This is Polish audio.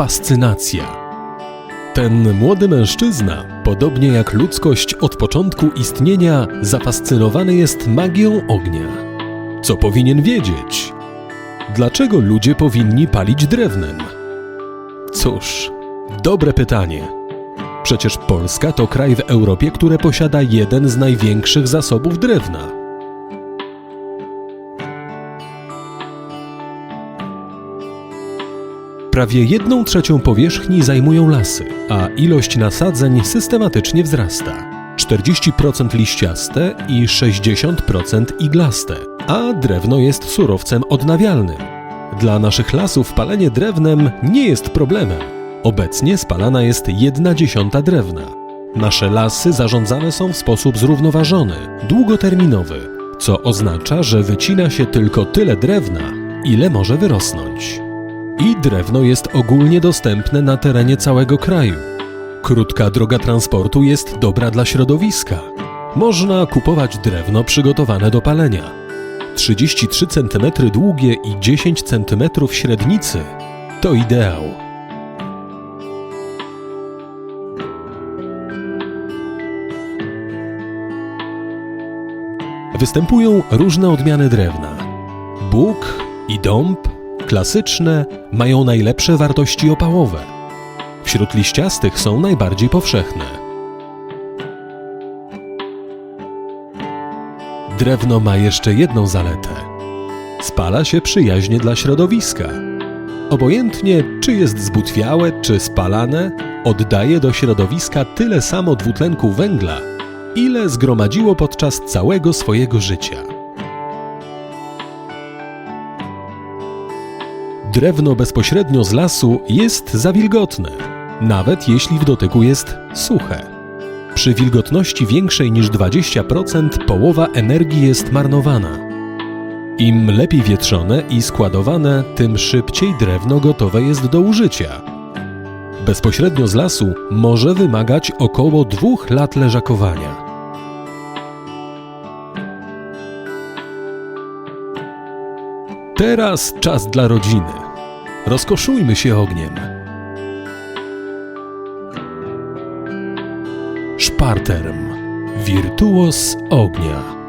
fascynacja. Ten młody mężczyzna, podobnie jak ludzkość od początku istnienia, zafascynowany jest magią ognia. Co powinien wiedzieć? Dlaczego ludzie powinni palić drewnem? Cóż, dobre pytanie. Przecież Polska to kraj w Europie, które posiada jeden z największych zasobów drewna. Prawie jedną trzecią powierzchni zajmują lasy, a ilość nasadzeń systematycznie wzrasta. 40% liściaste i 60% iglaste, a drewno jest surowcem odnawialnym. Dla naszych lasów palenie drewnem nie jest problemem. Obecnie spalana jest jedna dziesiąta drewna. Nasze lasy zarządzane są w sposób zrównoważony, długoterminowy, co oznacza, że wycina się tylko tyle drewna, ile może wyrosnąć. I drewno jest ogólnie dostępne na terenie całego kraju. Krótka droga transportu jest dobra dla środowiska. Można kupować drewno przygotowane do palenia. 33 cm długie i 10 cm średnicy to ideał. Występują różne odmiany drewna. Bóg i dąb, klasyczne, mają najlepsze wartości opałowe. Wśród liściastych są najbardziej powszechne. Drewno ma jeszcze jedną zaletę. Spala się przyjaźnie dla środowiska. Obojętnie, czy jest zbutwiałe, czy spalane, oddaje do środowiska tyle samo dwutlenku węgla, ile zgromadziło podczas całego swojego życia. Drewno bezpośrednio z lasu jest za wilgotne, nawet jeśli w dotyku jest suche. Przy wilgotności większej niż 20% połowa energii jest marnowana. Im lepiej wietrzone i składowane, tym szybciej drewno gotowe jest do użycia. Bezpośrednio z lasu może wymagać około dwóch lat leżakowania. Teraz czas dla rodziny. Rozkoszujmy się ogniem. Szparterm. Wirtuos ognia.